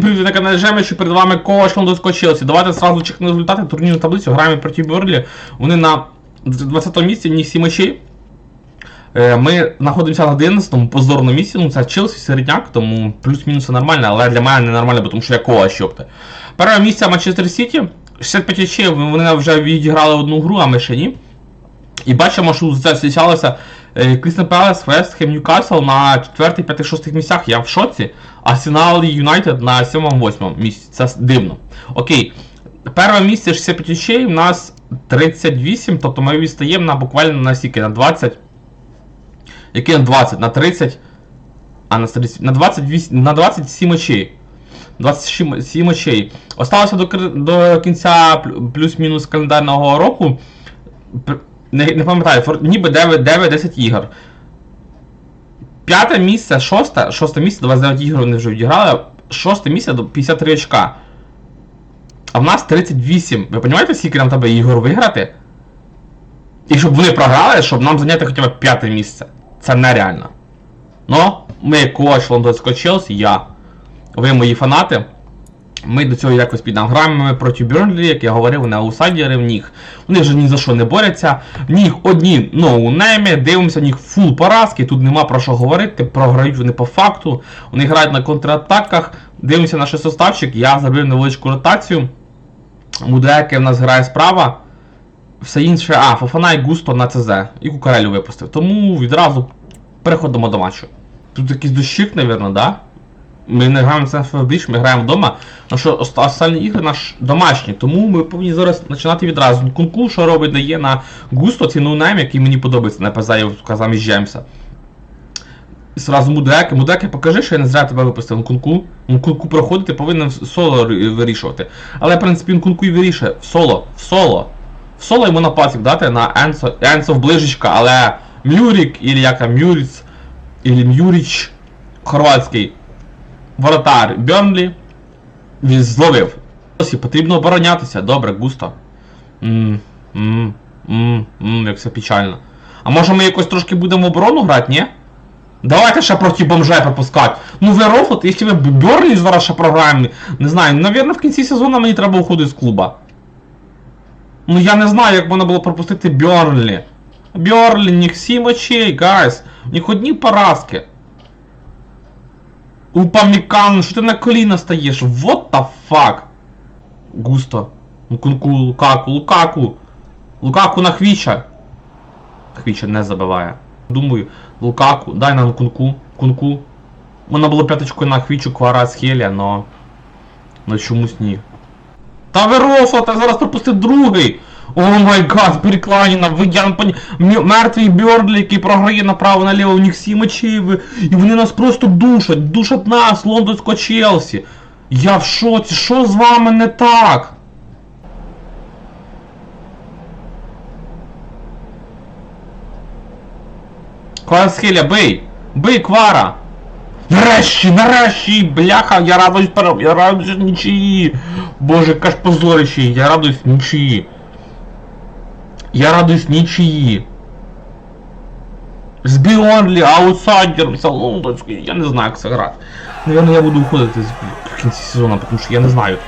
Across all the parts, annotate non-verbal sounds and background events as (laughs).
Привіт на каналі Жемичі, перед вами Ковач Лондонського Челсі. Давайте сразу чекнемо результати турнірну таблицю. Граємо проти Берлі. Вони на 20 му місці, в них 7 очей. Е, Ми знаходимося на 11-му позорному місці, ну це Челсі середняк, тому плюс-мінус нормально, але для мене не нормально, тому що я Ковач, йопте. Перше місце Манчестер Сіті, 65 очей, вони вже відіграли одну гру, а ми ще ні. І бачимо, що за це Крістен Пелес, Вест Хем, Ньюкасл на 4, 5, 6 місцях. Я в шоці. Арсенал і Юнайтед на 7, 8 місці. Це дивно. Окей. Перше місце 65 очей, у нас 38, тобто ми відстаємо на буквально на скільки? На 20. Який на 20? На 30. А на 30, на 28, на 27 очей. 27 очей. Осталося до, до кінця плюс-мінус календарного року. Не, не пам'ятаю, ніби 9-10 ігор. П'яте місце, шосте, шосте місце, 29 ігор вони вже відіграли. Шосте місце до 53 очка. А в нас 38. Ви розумієте, скільки нам треба ігор виграти? І щоб вони програли, щоб нам зайняти хоча б п'яте місце. Це нереально. Ну, ми коч лондонського Челсі, я. Ви мої фанати. Ми до цього якось підемо. Граємо ми проти Бюрнлі, як я говорив, вони аутсайдери в них. Вони вже ні за що не борються. В них одні ноунейми, дивимося, в них фул поразки, тут нема про що говорити, програють вони по факту. Вони грають на контратаках. Дивимося на составчик, я зробив невеличку ротацію. Мудеки в нас грає справа. Все інше, а, Фофана і Густо на ЦЗ. І Кукарелю випустив. Тому відразу переходимо до матчу. Тут якийсь дощик, мабуть, да? Ми не граємо в біч, ми граємо вдома. Ну що останні ігри наш домашні, тому ми повинні зараз починати відразу. Кунку, що робить, дає на густо ці ноунейм, який мені подобається, на казав Джеймса. І Сразу мудеки. Мудеки, покажи, що я не зря тебе випустив. Нкунку. Нкунку проходити повинен соло вирішувати. Але, в принципі, Нкунку і вирішує. В соло. В соло. В соло йому на пасік дати на Енсо. Енсо ближечка, але Мюрік, или як там Мюріц, или Мюріч, хорватський воротар Бьонлі зловив. Ось і потрібно оборонятися. Добре, густо. Мм, мм, мм, мм, як все печально. А може ми якось трошки будемо оборону грати, ні? Давайте ще проти бомжей пропускати. Ну ви рофлот, якщо ми Бьорлі зараз ще програємо, не знаю, навірно в кінці сезону мені треба уходити з клуба. Ну я не знаю, як можна було пропустити Бьорлі. Бьорлі, них 7 очей, гайс. В них одні поразки. Упамікан, що ти на коліна стаєш? What the fuck? Густо. Лукунку, Лукаку, Лукаку. Лукаку на Хвіча. Хвіча не забиває. Думаю, Лукаку, дай на Лукунку. Кунку. Вона було п'яточкою на Хвічу Кварас Хеля, но... Но чомусь ні. Та ви рофла, та зараз пропустив другий! О май гад, перекладина, ви я. Мі- Мертвий Бьордлі, який програє направо-наліво, у них очей, ви- і вони нас просто душать, душать нас, лондонського Челсі. Я в шоці, що з вами не так? Кварасхеля, бий! Бий, Квара! Нарешті, нарешті, бляха, я радуюсь, я радуюсь нічиї. Боже, яка ж позорище, я радуюсь нічиї. Я радуюсь нічиї. З Біонлі, аутсайдером, лондонський, я не знаю, як це грати. Наверно, я буду уходити в кінці сезону, тому що я не знаю.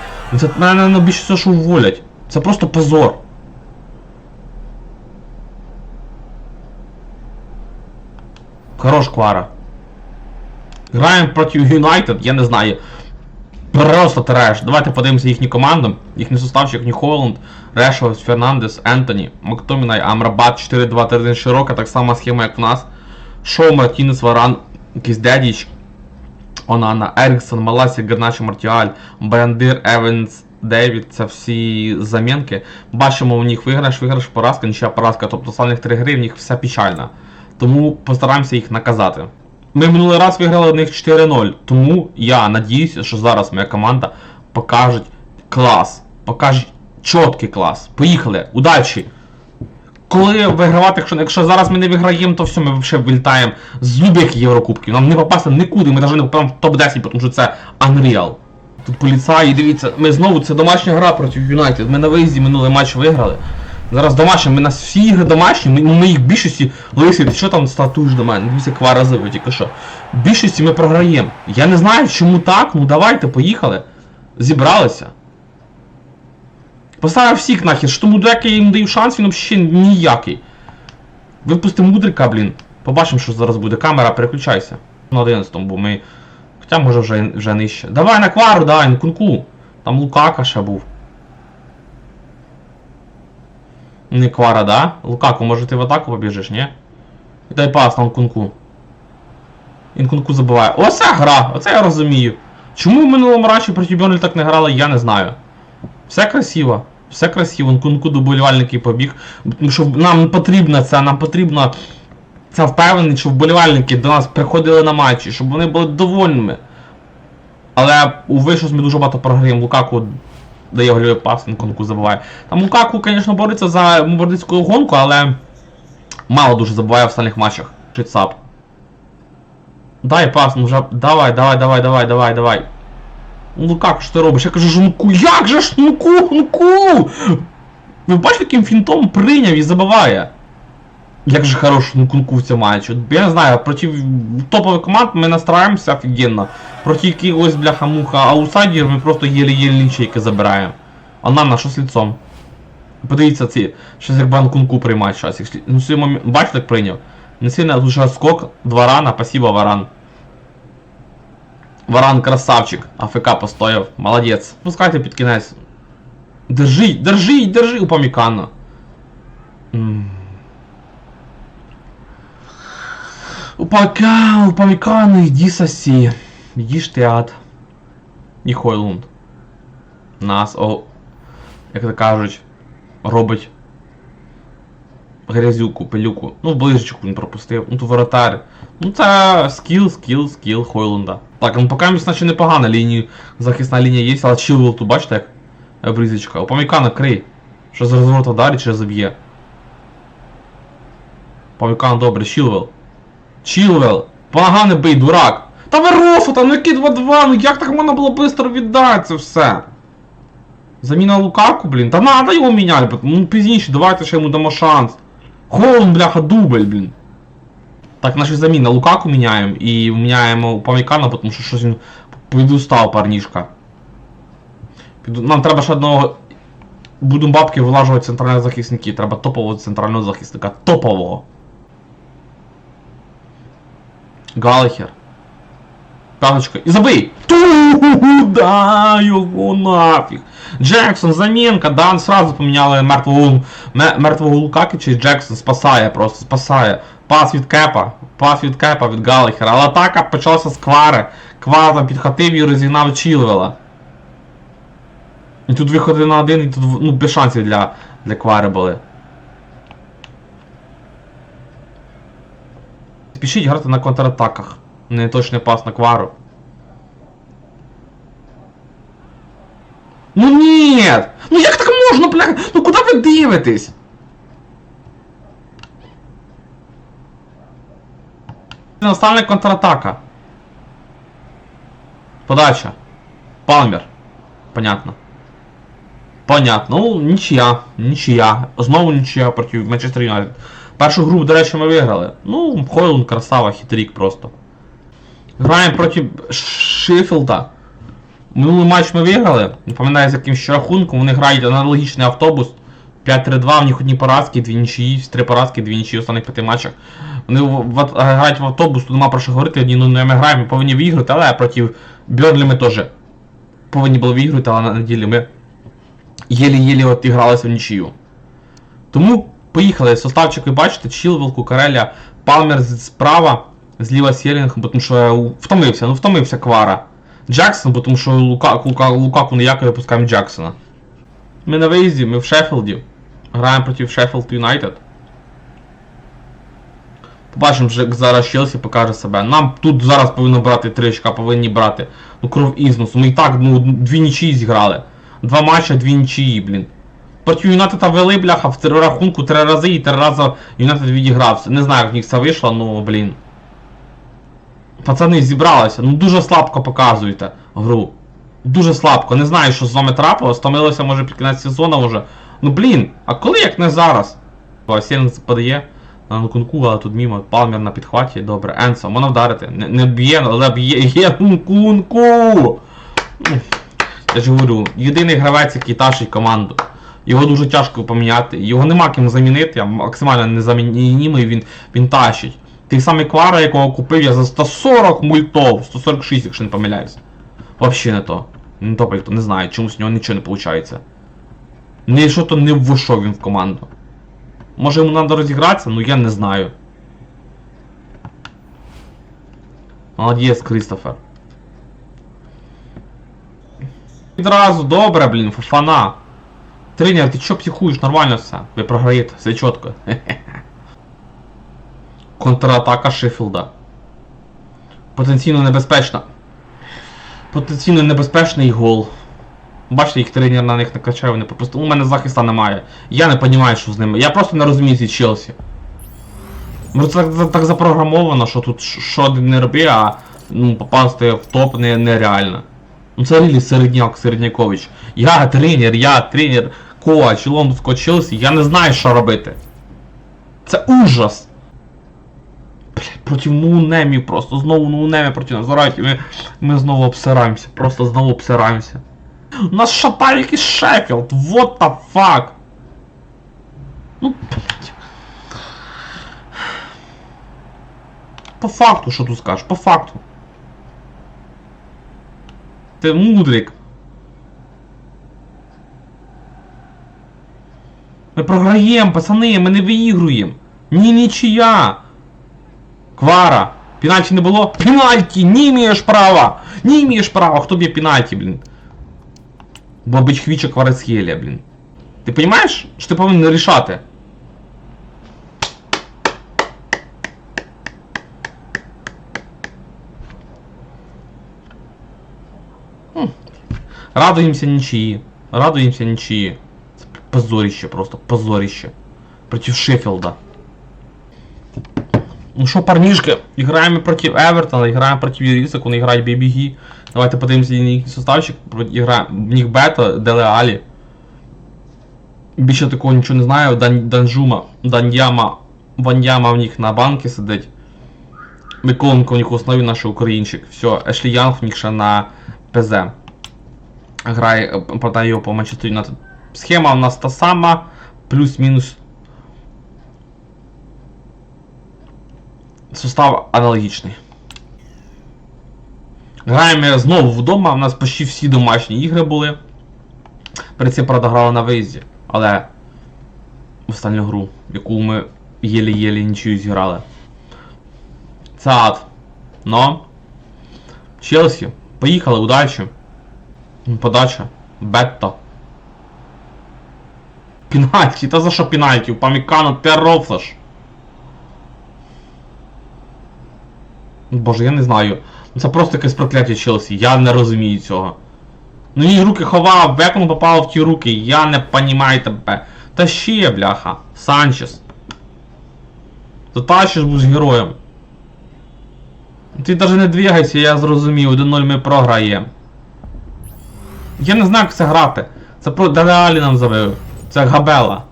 Це мене більше все, що уволять. Це просто позор. Хорош Квара. Граємо проти Юнайтед, я не знаю. Просто треш. Давайте подивимося їхню команду. Їхній составчик Ні Холланд, Решфорд, Фернандес, Ентоні, Мактомінай, Амрабат 4-2-3-1 широка, так само схема, як в нас. Шоу, Мартінес, Варан, якийсь Дедіч, Онана, Еріксон, Маласі, Гарначо, Мартіаль, Бандир, Еванс, Девід, це всі замінки. Бачимо у них виграш, виграш, поразка, нічия поразка, тобто останніх три гри в них все печально. Тому постараємося їх наказати. Ми минулий раз виграли в них 4-0, тому я надіюся, що зараз моя команда покаже клас, покаже чіткий клас. Поїхали, удачі! Коли вигравати, якщо, якщо зараз ми не виграємо, то все, ми взагалі вилітаємо з любих Єврокубків. Нам не попасти нікуди, ми навіть не попадемо в топ-10, тому що це Unreal. Тут поліцаї, дивіться, ми знову, це домашня гра проти Юнайтед. Ми на виїзді минулий матч виграли. Зараз домашні, ми нас всі ігри домашні, ми, ну, ми їх більшості лисий, що там статуєш до мене? Дивіться, ква рази ви тільки що. В більшості ми програємо. Я не знаю, чому так, ну давайте, поїхали. Зібралися. Поставив всіх нахер, що тому як я їм даю шанс, він взагалі ніякий. Випусти мудрика, блін. Побачимо, що зараз буде. Камера, переключайся. На 11 бо ми. Хоча може вже, вже нижче. Давай на квару, давай, на кунку. Там Лукака ще був. Не квара, да? Лукаку, може ти в атаку побіжиш, ні? Дай пас на кунку. Інкунку забиває. Оце гра! Оце я розумію. Чому в минулому рачі проти Бьонлі так не грали, я не знаю. Все красиво. Все красиво, Нкунку до болівальників побіг. Що нам потрібно це, нам потрібно це впевнений, що вболівальники до нас приходили на матчі, щоб вони були довольними. Але уви, щось ми дуже багато програємо. Лукаку дає гольовий пас, Нкунку забуває. Там Лукаку, звісно, бореться за бордицьку гонку, але мало дуже забуває в останніх матчах. Шитсап. Дай пас, ну вже. Давай, давай, давай, давай, давай, давай. Ну как що ти робиш? Я кажу, жунку, як же ж нуку, нуку! Ви бачите, яким фінтом прийняв і забиває? Як же хорош Нкунку в цьому матчі. Я не знаю, проти топових команд ми настраємося офігенно. Проти якогось бляха-муха аутсайдерів ми просто єлі-єлі лінчейки забираємо. А нам на що з лицом? Подивіться ці, щось як приймать зараз. Якщо- Ну, цей момент, бачите, як прийняв? Не сильно дуже скок, два рана, спасибо, Варан. Варан красавчик, АФК постояв, молодець. Пускайте під кінець. Держи, держи, держи, упамікано. М. Упака, упамікано, іди сосі. Іди ж ти ад. І Хойлунд. Нас, о, як то кажуть, робить грязюку, пилюку. Ну, ближечку він пропустив. Ну, то воротар. Ну, це скіл, скіл, скіл Хойлунда. Так, ну поки місць наче непогана лінія, захисна лінія є, але Чилвел тут, бачите, як бризочка. Упамікана крий. Що з розворота далі чи заб'є. Упамікан добре, Чилвел. Чилвел! Погане бий, дурак! Та Верофа, там які 2-2, ну як так можна було швидко віддати це все? Заміна Лукаку, блін. Та надо його міняти, ну пізніше, давайте ще йому дамо шанс. Холм, бляха, дубль, блін. Так, наша заміна Лукаку міняємо і міняємо Упамікана, тому що щось він підустав парнішка. Нам треба ще одного. Будемо бабки вилажувати центральних захисників. Треба топового центрального захисника. Топового. Галахер. П'яточка. І забий! Туда його нафіг! Джексон, замінка, да, сразу поміняли мертвого, ме- мертвого Лукакича і Джексон спасає просто, спасає. Пас від Кепа, пас від Кепа, від Галахера. Але атака почалася з Квари. Квара там підхатив і розігнав Чілвела. І тут виходи на один, і тут ну, без шансів для, для Квари були. Спішіть грати на контратаках. Не точний пас на Квару. Ну нет! Ну як так можна, бля? Ну куди ви дивитесь? Настальна контратака. Подача. Палмер. Понятно. Понятно. Ну, нічия. Нічия. Знову нічия проти Манчестер Юнайтед. Першу гру, до речі, ми виграли. Ну, Хойлун красава, хитрік просто. Граємо проти Шеффілда. Минулий матч ми виграли. Не пам'ятаю з яким ще рахунком. Вони грають аналогічний автобус. 5-3-2, в них одні поразки, дві нічиї, три поразки, дві нічиї в останніх п'яти матчах. Вони в, грають в автобус, тут нема про що говорити, одні ну, не ми граємо, ми повинні виграти, але проти Берлі ми теж повинні були виграти, але на ділі ми єлі-єлі от ігралися в нічию. Тому поїхали. Составчик ви бачите, Чілвел, Кукареля, Палмер справа, зліва Сєрінг, бо тому що е, втомився, ну втомився Квара. Джексон, тому що Лука, Лука, Лукаку ніяко випускаємо Джексона. Ми на виїзді, ми в Шеффілді. Граємо проти Шеффілд Юнайтед. Побачимо, що зараз Челсі покаже себе. Нам тут зараз повинно брати 3 очка, повинні брати. Ну кров ізносу. Ми і так ну, дві нічиї зіграли. Два матча, дві нічиї, блін. Проти Юнайтеда вели, бляха, в рахунку три рази і три рази Юнайтед відігрався. Не знаю, як в них це вийшло, ну блін. Пацани зібралися, ну дуже слабко показуєте гру. Дуже слабко. Не знаю, що з вами трапилось, стомилося може під кінець сезону вже. Ну блін, а коли як не зараз? Сєн подає на Нкунку, але тут мімо, Палмер на підхваті, добре. Енсо, можна вдарити. Не, не б'є, але б'є Нкунку! Я ж говорю, єдиний гравець, який тащить команду. Його дуже тяжко поміняти, його нема ким замінити, а максимально незамінімий він, він тащить. Той самий Квара, якого купив я за 140 мультов, 146, якщо не помиляюсь. Вообще не то. Не то пальто, не знаю, чомусь у нього нічого не виходить. Не що то не ввійшов він в команду. Може йому треба розігратися, ну я не знаю. Молодець, Крістофер. Відразу, добре, блін, фафана. Тренер, ти чо психуєш? Нормально все. Ви програєте, все чітко. (laughs) Контратака Шеффілда. Потенційно небезпечна. Потенційно небезпечний гол. Бачите, їх тренер на них накачає, вони просто. У мене захиста немає. Я не розумію, що з ними. Я просто не розумію ці Челсі. Може це так, так запрограмовано, що тут що не роби, а ну, попасти в топ не, нереально. Ну це рілі середняк, середнякович. Я тренер, я тренер коач лондонського Челсі, я не знаю, що робити. Це ужас. Блять, проти ноунемів просто, знову ноунеми проти нас і ми, ми знову обсираємося, просто знову обсираємося. У нас шатає якийсь Шеффілд, what the fuck? Ну, блять. По факту, що тут скажеш, по факту. Ти мудрик. Ми програємо, пацани, ми не виігруємо. Ні, нічия. Квара. Пенальті не було? Пенальті! Не маєш права! Не маєш права! Хто б'є пенальті, блін? Бабич Хвіча Кварацхелія, блін. Ти розумієш, що ти повинен рішати? Радуємося нічиї. Радуємося нічиї. Позорище просто, позорище. Проти Шеффилда. Ну що, парнішки, граємо проти Евертона, граємо проти Юрісок, вони грають Бейбігі. Давайте подивимося їхній составчик. Проти- Гра... В них Бето, Деле Алі. Більше такого нічого не знаю. Дан... Данжума, Даньяма, Ваньяма в них на банки сидить. Миколенко в них в основі наш українчик. Все, Ешлі Янг в них ще на ПЗ. Грає, е, продає його по Манчестер Юнайтед. Схема у нас та сама, плюс-мінус. Состав аналогічний. Граємо знову вдома, у нас почти всі домашні ігри були. Перед цим правда на виїзді, але останню гру, яку ми єлі-єлі нічию зіграли. Це ад. Но. Челсі. Поїхали, удачі. Подача. Бетто. Пенальті, та за що пенальті? У Памікану ти рофлеш. Боже, я не знаю. Ну, Це просто якесь прокляття Челсі, я не розумію цього. Ну її руки ховав, воно попало в ті руки, я не понімаю тебе. Та ще, бляха, Санчес. Та Тащиш був з героєм. Ти навіть не двигайся, я зрозумів, 1-0 ми програємо. Я не знаю, як це грати. Це про Делеалі нам завели. Це Габела.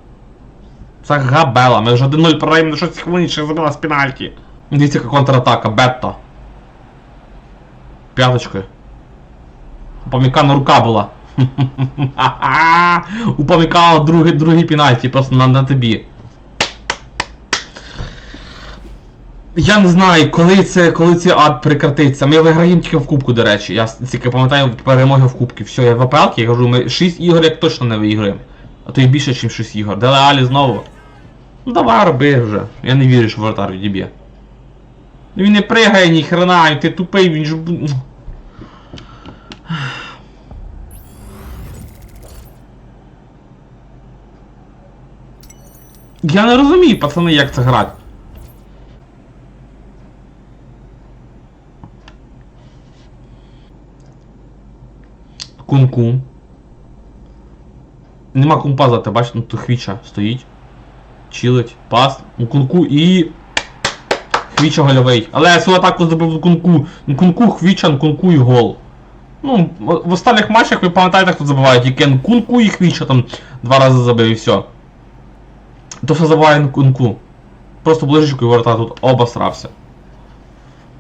Це Габела. Ми вже 1-0 програємо на 6 хвилин, ще забила з пенальті. Дивіться, яка контратака, Бетто. П'яточкою. У рука була. (laughs) У Памікана другий, другий пенальті, просто на, на тобі. Я не знаю, коли це, коли цей ад прекратиться. Ми виграємо тільки в кубку, до речі. Я тільки пам'ятаю перемоги в кубки. Все, я в АПЛ, я кажу, ми 6 ігор як точно не виіграємо. А то й більше, ніж 6 ігор. Деле Алі знову. Ну давай роби вже. Я не вірю, що воротар відіб'є. Ну він не пригає ні хрена, ти тупий, він ж. бу- Я не розумію, пацани, як це грати. Кунку. Нема кумпа зати, бачиш, ну то хвіча стоїть. Чилить, пас, ну кунку і. Хвіча гольовий. Але я свою атаку зробив кунку. Ну кунку, хвіча, кунку і гол. Ну, в останніх матчах ви пам'ятаєте, хто забиває, тільки кунку і хвіча там Два рази забив і все. То все забуває нку. Просто ближечку і ворота тут обосрався.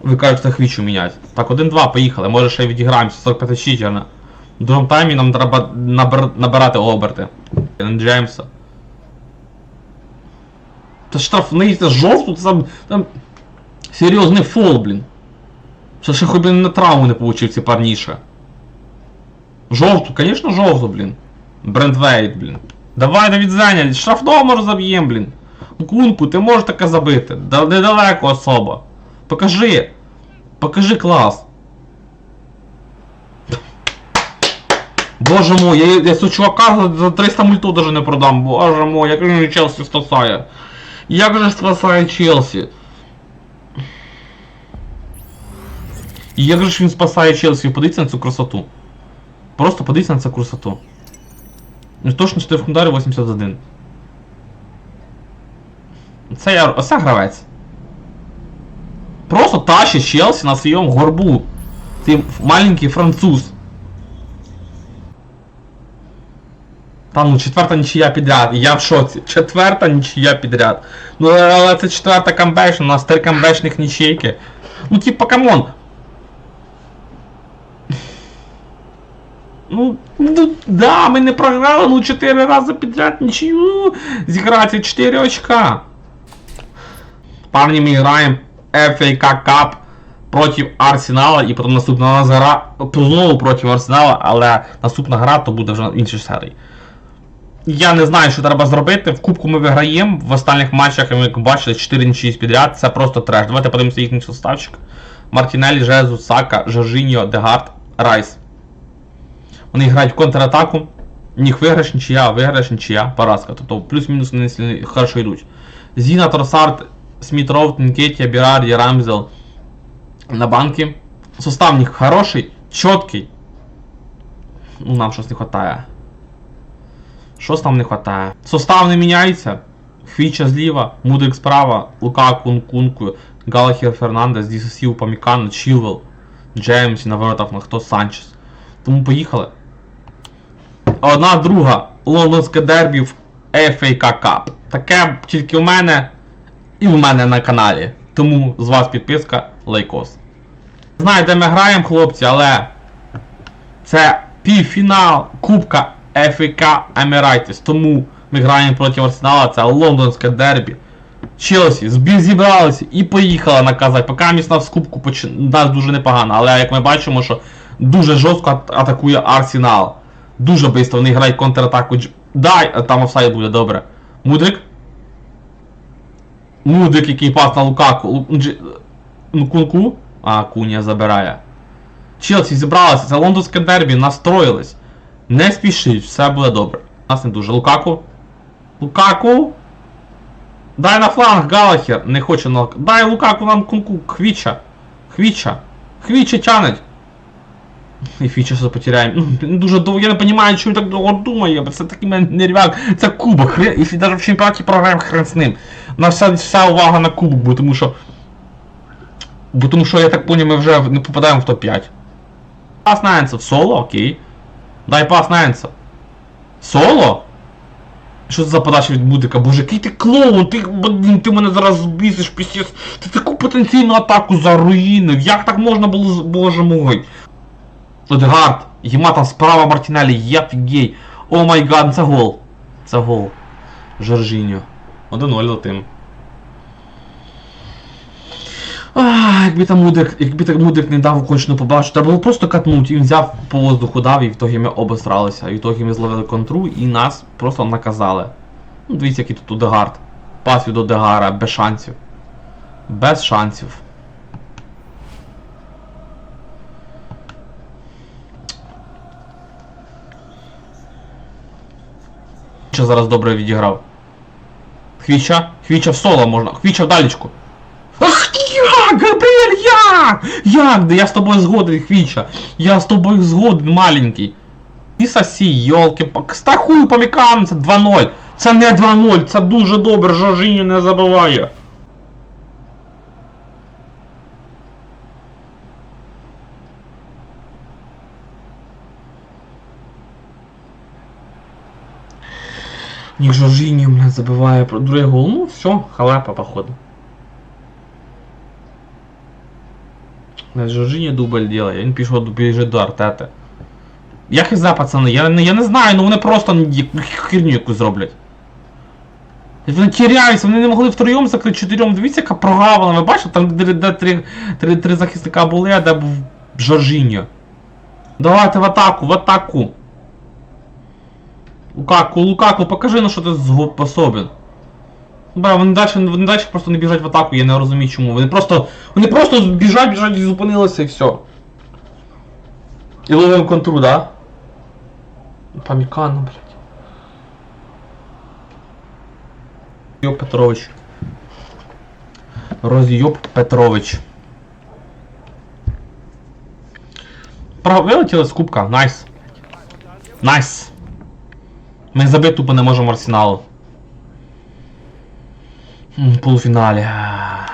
Ви кажете, хвічу міняти. Так, 1-2, поїхали. Може ще й відіграємося. 45 читерна. В нам треба набир... набирати оберти. Джеймса. Це штрафний, це жовту, це там, там серйозний фол, блін. Це ще хоч на травму не получив ці парніше. Жовту, звісно, жовту, блін. Брендвейт, блін. Давай Давід Зеня, штрафного може заб'єм, блін. Кунку, ти можеш таке забити. Да, недалеко особа. Покажи. Покажи клас. Боже мой, я, я цього чувака за, за 300 мульту даже не продам. Боже мой, як же Челсі спасає. Як же спасає Челсі? Як же він спасає Челсі? Подивіться на цю красоту. Просто подивіться на цю красоту. Ну точно 4 ударі 81. Це я. Оце гравець. Просто тащить Челсі на своєму горбу. Цей маленький француз. Та ну четверта нічия підряд, я в шоці. Четверта нічия підряд. Ну але це четверта камбешна, у нас три камбешних нічейки. Ну типа камон. Ну, ну, да, ми не програли, ну 4 рази підряд нічию зіграти 4 очка. Парні, ми граємо FA Cup проти Арсенала і потім наступна у нас гра знову проти Арсенала, але наступна гра то буде вже на іншій серії. Я не знаю, що треба зробити. В кубку ми виграємо. В останніх матчах, як ви бачили, 4 нічиї підряд. Це просто треш. Давайте подивимося їхній составчик. Мартінелі, Жезу, Сака, Жоржіньо, Дегард, Райс. Вони грають в контратаку. У них виграш нічия, виграш нічия, поразка. Тобто плюс-мінус вони хорошо йдуть. Зіна, Тросард, Смітров, Тінкетія, Бірарді, Рамзел на банки. Состав хороший, чіткий. Ну, нам щось не вистачає. Щось нам не вистачає. Состав не міняється. Хвіча зліва, Мудрик справа, Лукаку, Нкунку, Галахер Фернандес, Дісосів, Памікан, Чілвел, Джеймс і на воротах на хто Санчес. Тому поїхали. Одна друга лондонське дербі в FA Cup. Таке тільки в мене і в мене на каналі. Тому з вас підписка, лайкос. Не знаю, де ми граємо, хлопці, але це півфінал Кубка FA Emirates. Тому ми граємо проти Арсенала, це лондонське дербі. Челсі зібралися і поїхали наказати. Поки місь нас кубку поч... нас дуже непогано, але як ми бачимо, що дуже жорстко атакує Арсенал. Дуже швидко вони грають контратаку. Дай, там офсайд буде, добре. Мудрик. Мудрик, який пас на Лукаку. Кунку. А, Куня забирає. Челсі зібралися, це лондонське дербі, настроїлись. Не спішіть, все буде добре. Нас не дуже. Лукаку. Лукаку. Дай на фланг, Галахер. Не хоче на. Дай Лукаку нам кунку. Хвіча. Хвіча. Хвіча тянуть. І Фіча все потеряємо. Ну, дуже довго. Я не розумію, чому так довго думає. бо Це такий мене нервяк. Це кубок. Хрен, якщо навіть в чемпіонаті програємо хрен з ним. Нас вся, вся увага на кубок, бо тому що. Бо тому що я так поняв, ми вже не попадаємо в топ-5. Пас на Енса. Соло, окей. Дай пас на Енса. Соло? Що це за подача від Будика? Боже, який ти клоун, ти, блін, ти мене зараз збісиш, пісіс. Ти таку потенційну атаку заруїнив. Як так можна було, боже мой? Одгард, Єма там справа Мартінелі, я фігей. О май гад, це гол. Це гол. Жоржіньо. 1-0 летим. Ах, якби там мудрик, якби так мудрик не дав кончену побачу, треба було просто катнути, і він взяв по воздуху дав, і в ітогі ми обосралися. І в ітогі ми зловили контру і нас просто наказали. Ну, дивіться, який тут Одегард. Пас від Одегара, без шансів. Без шансів. Зараз добре відіграв. Хвіча? Хвіча в соло можна. Хвіча в далечку. Ах як, Габріель, як? Як? Да я з тобою згоден, Хвіча. Я з тобою згоден, маленький. І сосі, йолки Стахую помікам, це 2-0. Це не 2-0, це дуже добре, Жоржіньо не забуває. Ні, Жоржіньо, блядь, забиває про другий гол. Ну, все, халепа, походу. Блядь, Жоржіньо дубль делає, він пішов біжить до Артети. Я хиза, пацани, я, я не знаю, ну вони просто херню якусь зроблять. Вони тіряються, вони не могли втроєм закрити чотирьом. Дивіться, яка прогавана, ви бачите, там де, де три, три, три захисника були, а де був Жоржіньо. Давайте в атаку, в атаку. Лукаку, Лукаку, покажи, на що ти способен. Бля, вони далі, вони далі просто не біжать в атаку, я не розумію чому. Вони просто. Вони просто біжать, біжать і зупинилися і все. І ловимо контру, да? Памікану, блядь. Роз'єб Петрович. Роз'єб Петрович. Про... Вилетіли з кубка, найс. Найс. Ми забити тупо не можемо арсеналу. Um pulo final. Ah.